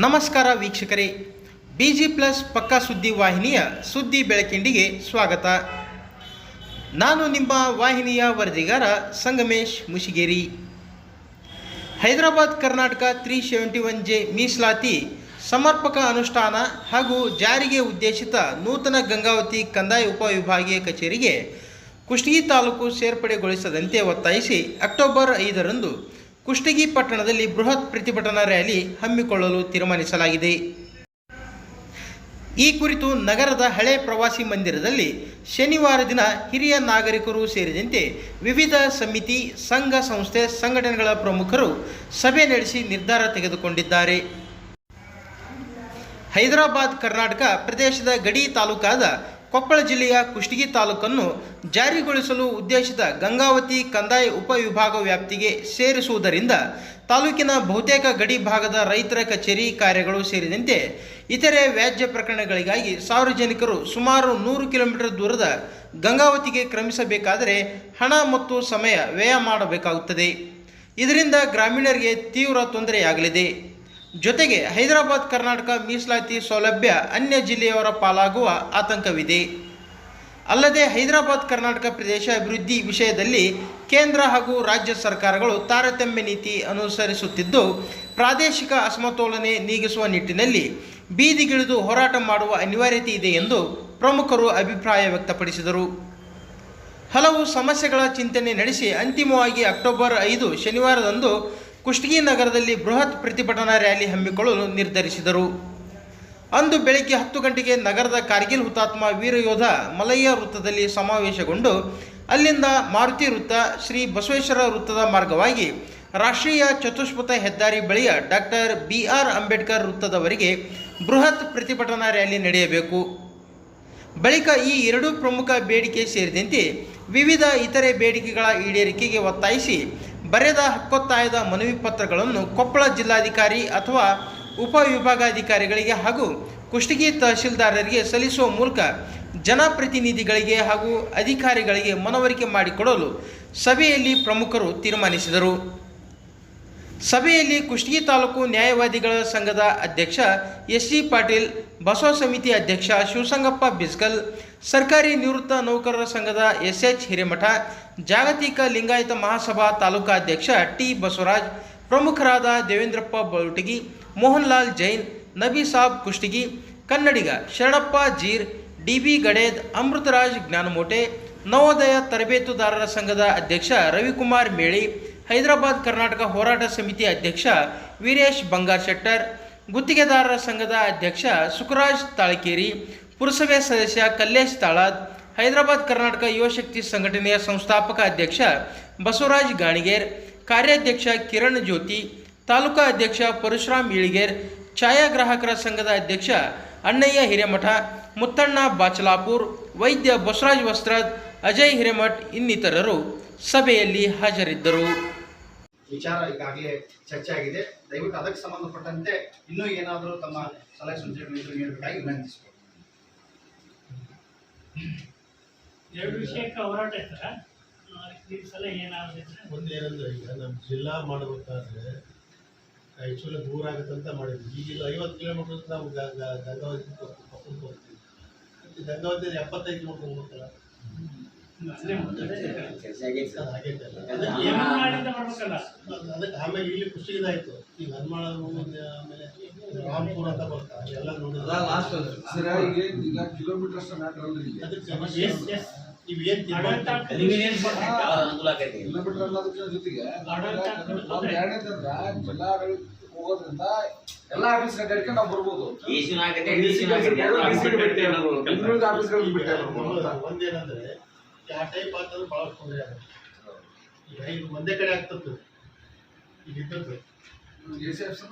ನಮಸ್ಕಾರ ವೀಕ್ಷಕರೇ. B G plus ಪಕ್ಕಾ ಸುದ್ದಿ ವಾಹಿನಿಯ ಸುದ್ದಿ ಬೆಳಕಿಂಡಿಗೆ ಸ್ವಾಗತ. ನಾನು ನಿಮ್ಮ ವಾಹಿನಿಯ ವರದಿಗಾರ Sangamesh Mushigeri. Hyderabad Karnataka three seventy one J ಮೀಸಲಾತಿ ಸಮರ್ಪಕ ಅನುಷ್ಠಾನ ಹಾಗೂ ಜಾರಿಗೆ ಉದ್ದೇಶಿತ ನೂತನ ಗಂಗಾವತಿ ಕಂದಾಯ ಉಪವಿಭಾಗೀಯ ಕಚೇರಿಗೆ ಕುಷ್ಟಗಿ ತಾಲೂಕು ಸೇರ್ಪಡೆಗೊಳಿಸದಂತೆ ಒತ್ತಾಯಿಸಿ ಅಕ್ಟೋಬರ್ ಐದರಂದು ಕುಷ್ಟಗಿ ಪಟ್ಟಣದಲ್ಲಿ ಬೃಹತ್ ಪ್ರತಿಭಟನಾ ರ್ಯಾಲಿ ಹಮ್ಮಿಕೊಳ್ಳಲು ತೀರ್ಮಾನಿಸಲಾಗಿದೆ. ಈ ಕುರಿತು ನಗರದ ಹಳೆ ಪ್ರವಾಸಿ ಮಂದಿರದಲ್ಲಿ ಶನಿವಾರ ದಿನ ಹಿರಿಯ ನಾಗರಿಕರು ಸೇರಿದಂತೆ ವಿವಿಧ ಸಮಿತಿ, ಸಂಘ ಸಂಸ್ಥೆ, ಸಂಘಟನೆಗಳ ಪ್ರಮುಖರು ಸಭೆ ನಡೆಸಿ ನಿರ್ಧಾರ ತೆಗೆದುಕೊಂಡಿದ್ದಾರೆ. ಹೈದರಾಬಾದ್, ಕರ್ನಾಟಕ ಪ್ರದೇಶದ ಗಡಿ ತಾಲೂಕಾದ ಕೊಪ್ಪಳ ಜಿಲ್ಲೆಯ ಕುಷ್ಟಗಿ ತಾಲೂಕನ್ನು ಜಾರಿಗೊಳಿಸಲು ಉದ್ದೇಶಿತ ಗಂಗಾವತಿ ಕಂದಾಯ ಉಪವಿಭಾಗ ವ್ಯಾಪ್ತಿಗೆ ಸೇರಿಸುವುದರಿಂದ ತಾಲೂಕಿನ ಬಹುತೇಕ ಗಡಿ ಭಾಗದ ರೈತರ ಕಚೇರಿ ಕಾರ್ಯಗಳು ಸೇರಿದಂತೆ ಇತರೆ ವ್ಯಾಜ್ಯ ಪ್ರಕರಣಗಳಿಗಾಗಿ ಸಾರ್ವಜನಿಕರು ಸುಮಾರು ನೂರು ಕಿಲೋಮೀಟರ್ ದೂರದ ಗಂಗಾವತಿಗೆ ಕ್ರಮಿಸಬೇಕಾದರೆ ಹಣ ಮತ್ತು ಸಮಯ ವ್ಯಯ ಮಾಡಬೇಕಾಗುತ್ತದೆ. ಇದರಿಂದ ಗ್ರಾಮೀಣರಿಗೆ ತೀವ್ರ ತೊಂದರೆಯಾಗಲಿದೆ. ಜೊತೆಗೆ ಹೈದರಾಬಾದ್, ಕರ್ನಾಟಕ ಮೀಸಲಾತಿ ಸೌಲಭ್ಯ ಅನ್ಯ ಜಿಲ್ಲೆಯವರ ಪಾಲಾಗುವ ಆತಂಕವಿದೆ. ಅಲ್ಲದೆ ಹೈದರಾಬಾದ್, ಕರ್ನಾಟಕ ಪ್ರದೇಶ ಅಭಿವೃದ್ಧಿ ವಿಷಯದಲ್ಲಿ ಕೇಂದ್ರ ಹಾಗೂ ರಾಜ್ಯ ಸರ್ಕಾರಗಳು ತಾರತಮ್ಯ ನೀತಿ ಅನುಸರಿಸುತ್ತಿದ್ದು, ಪ್ರಾದೇಶಿಕ ಅಸಮತೋಲನೆ ನೀಗಿಸುವ ನಿಟ್ಟಿನಲ್ಲಿ ಬೀದಿಗಿಳಿದು ಹೋರಾಟ ಮಾಡುವ ಅನಿವಾರ್ಯತೆ ಇದೆ ಎಂದು ಪ್ರಮುಖರು ಅಭಿಪ್ರಾಯ ವ್ಯಕ್ತಪಡಿಸಿದರು. ಹಲವು ಸಮಸ್ಯೆಗಳ ಚಿಂತನೆ ನಡೆಸಿ ಅಂತಿಮವಾಗಿ ಅಕ್ಟೋಬರ್ ಐದು, ಶನಿವಾರದಂದು ಕುಷ್ಟಗಿ ನಗರದಲ್ಲಿ ಬೃಹತ್ ಪ್ರತಿಭಟನಾ ರ್ಯಾಲಿ ಹಮ್ಮಿಕೊಳ್ಳಲು ನಿರ್ಧರಿಸಿದರು. ಅಂದು ಬೆಳಗ್ಗೆ ಹತ್ತು ಗಂಟೆಗೆ ನಗರದ ಕಾರ್ಗಿಲ್ ಹುತಾತ್ಮ ವೀರಯೋಧ ಮಲಯ್ಯ ವೃತ್ತದಲ್ಲಿ ಸಮಾವೇಶಗೊಂಡು ಅಲ್ಲಿಂದ ಮಾರುತಿ ವೃತ್ತ ಶ್ರೀ ಬಸವೇಶ್ವರ ವೃತ್ತದ ಮಾರ್ಗವಾಗಿ ರಾಷ್ಟ್ರೀಯ ಚತುಷ್ಪಥ ಹೆದ್ದಾರಿ ಬಳಿಯ ಡಾಕ್ಟರ್ ಬಿ ಆರ್ ಅಂಬೇಡ್ಕರ್ ವೃತ್ತದವರೆಗೆ ಬೃಹತ್ ಪ್ರತಿಭಟನಾ ರ್ಯಾಲಿ ನಡೆಯಬೇಕು. ಬಳಿಕ ಈ ಎರಡೂ ಪ್ರಮುಖ ಬೇಡಿಕೆ ಸೇರಿದಂತೆ ವಿವಿಧ ಇತರೆ ಬೇಡಿಕೆಗಳ ಈಡೇರಿಕೆಗೆ ಒತ್ತಾಯಿಸಿ ಬರೆದ ಹಕ್ಕೊತ್ತಾಯದ ಮನವಿ ಪತ್ರಗಳನ್ನು ಕೊಪ್ಪಳ ಜಿಲ್ಲಾಧಿಕಾರಿ ಅಥವಾ ಉಪವಿಭಾಗಾಧಿಕಾರಿಗಳಿಗೆ ಹಾಗೂ ಕುಷ್ಟಗಿ ತಹಶೀಲ್ದಾರರಿಗೆ ಸಲ್ಲಿಸುವ ಮೂಲಕ ಜನಪ್ರತಿನಿಧಿಗಳಿಗೆ ಹಾಗೂ ಅಧಿಕಾರಿಗಳಿಗೆ ಮನವರಿಕೆ ಮಾಡಿಕೊಡಲು ಸಭೆಯಲ್ಲಿ ಪ್ರಮುಖರು ತೀರ್ಮಾನಿಸಿದರು. ಸಭೆಯಲ್ಲಿ ಕುಷ್ಟಗಿ ತಾಲೂಕು ನ್ಯಾಯವಾದಿಗಳ ಸಂಘದ ಅಧ್ಯಕ್ಷ ಎಸ್ ಸಿ ಪಾಟೀಲ್, ಬಸವ ಸಮಿತಿ ಅಧ್ಯಕ್ಷ ಶಿವಸಂಗಪ್ಪ ಬಿಸ್ಕಲ್ ಸರ್ಕಾರಿ ನಿವೃತ್ತ ನೌಕರರ ಸಂಘದ ಎಸ್ ಎಚ್ ಹಿರೇಮಠ, ಜಾಗತಿಕ ಲಿಂಗಾಯತ ಮಹಾಸಭಾ ತಾಲೂಕಾಧ್ಯಕ್ಷ ಟಿ ಬಸವರಾಜ್, ಪ್ರಮುಖರಾದ ದೇವೇಂದ್ರಪ್ಪ ಬಳುಟಗಿ ಮೋಹನ್ಲಾಲ್ ಜೈನ್, ನಬಿ ಸಾಬ್ ಕುಷ್ಟಗಿ, ಕನ್ನಡಿಗ ಶರಣಪ್ಪ ಜೀರ್ ಡಿ ಬಿ ಗಡೇದ್ ಅಮೃತರಾಜ್ ಜ್ಞಾನಮೋಟೆ, ನವೋದಯ ತರಬೇತುದಾರರ ಸಂಘದ ಅಧ್ಯಕ್ಷ ರವಿಕುಮಾರ್ ಮೇಳಿ, ಹೈದರಾಬಾದ್ ಕರ್ನಾಟಕ ಹೋರಾಟ ಸಮಿತಿ ಅಧ್ಯಕ್ಷ ವೀರೇಶ್ ಬಂಗಾರ್ ಶೆಟ್ಟರ್ ಗುತ್ತಿಗೆದಾರರ ಸಂಘದ ಅಧ್ಯಕ್ಷ ಸುಖರಾಜ್ ತಾಳಕೇರಿ ಪುರಸಭೆ ಸದಸ್ಯ ಕಲ್ಲೇಶ್ ತಾಳಾದ್ ಹೈದರಾಬಾದ್ ಕರ್ನಾಟಕ ಯುವಶಕ್ತಿ ಸಂಘಟನೆಯ ಸಂಸ್ಥಾಪಕ ಅಧ್ಯಕ್ಷ ಬಸವರಾಜ್ ಗಾಣಿಗೇರ್, ಕಾರ್ಯಾಧ್ಯಕ್ಷ ಕಿರಣ್ ಜ್ಯೋತಿ, ತಾಲೂಕಾ ಅಧ್ಯಕ್ಷ ಪರಶುರಾಮ್ ಇಳಿಗೇರ್, ಛಾಯಾಗ್ರಾಹಕರ ಸಂಘದ ಅಧ್ಯಕ್ಷ ಅಣ್ಣಯ್ಯ ಹಿರೇಮಠ, ಮುತ್ತಣ್ಣ ಬಾಚಲಾಪುರ್, ವೈದ್ಯ ಬಸವರಾಜ್ ವಸ್ತ್ರದ್, ಅಜಯ್ ಹಿರೇಮಠ್ ಇನ್ನಿತರರು ಸಭೆಯಲ್ಲಿ ಹಾಜರಿದ್ದರು. ವಿಚಾರ ಈಗಾಗಲೇ ಚರ್ಚೆ ಆಗಿದೆ. ದಯವಿಟ್ಟು ಅದಕ್ಕೆ ಸಂಬಂಧಪಟ್ಟಂತೆ ಇನ್ನೂ ಏನಾದರೂ ತಮ್ಮ ಸಲಹೆ ಸೂಚನೆಗಳು ಇದ್ರೂ ನೀಡಬೇಕಾಗಿ ವಿನಂತಿಸ್ಬೋದು. ಎರಡು ವಿಷಯಕ್ಕೆ ಹೋರಾಟ ಇರ್ತಾರ. ಈ ಸಲ ಏನಾಗುತ್ತೆ ಒಂದು ಏನಂದ್ರೆ ಈಗ ನಮ್ಮ ಜಿಲ್ಲಾ ಮಾಡಬೇಕಾದ್ರೆ ಆ್ಯಕ್ಚುಲಿ ದೂರ ಆಗುತ್ತಂತ ಮಾಡಿದ್ವಿ. ಈಗಿಲ್ಲ ಐವತ್ತು ಕಿಲೋಮೀಟರ್ ನಾವು ಗಂಗಾವತಿ ಪಕ್ಕಕ್ಕೆ ಹೋಗ್ತೀವಿ ಗಂಗಾವತಿ ಎಪ್ಪತ್ತೈದು ಕಿಲೋಮೀಟರ್ ಹೋಗ್ಬೇಕಲ್ಲ? ಅದಕ್ಕೆ ಆಮೇಲೆ ಇಲ್ಲಿ ಇದಾಯಿತು. ಈಗ ಹನುಮಾಳ ಆಮೇಲೆ ರಾಮ್ಪುರ ಅಂತ ಬರ್ತಾರೆ ಎಲ್ಲ ನೋಡಿದ್ರೆ. ಲಾಸ್ಟ್ ಸರ್ ಈಗ ಈಗ ಕಿಲೋಮೀಟರ್ ಅಷ್ಟು ಮ್ಯಾಟರ್ ಅಲ್ರಿ ಅದಕ್ಕೆ ಎಸ್ ಎಸ್. ನೀವು ಏನು ಆಡಳಿತ ಕಿಲೋಮೀಟರ್ ಅನ್ನೋದಕ್ಕೆ ಜೊತೆಗೆ ಎರಡನೇದಂದ್ರ ಜಿಲ್ಲಾ ಆಡಳಿತ ಹೋಗೋದ್ರಿಂದ ಎಲ್ಲಾ ಆಫೀಸ್ ಅಡ್ಡಾಡ್ಕೊಂಡು ನಾವು ಬರ್ಬೋದು. ಆಫೀಸ್ಗಳಿಗೆ ಬಿಟ್ಟೆ. ಒಂದೇನಂದ್ರೆ ಆ ಟೈಪ್ ತೊಂದರೆ ಆಗುತ್ತೆ. ಈಗ ಒಂದೇ ಕಡೆ ಆಗ್ತದೆ ಈಗ ಇದ್ದದ್ದು. A C officer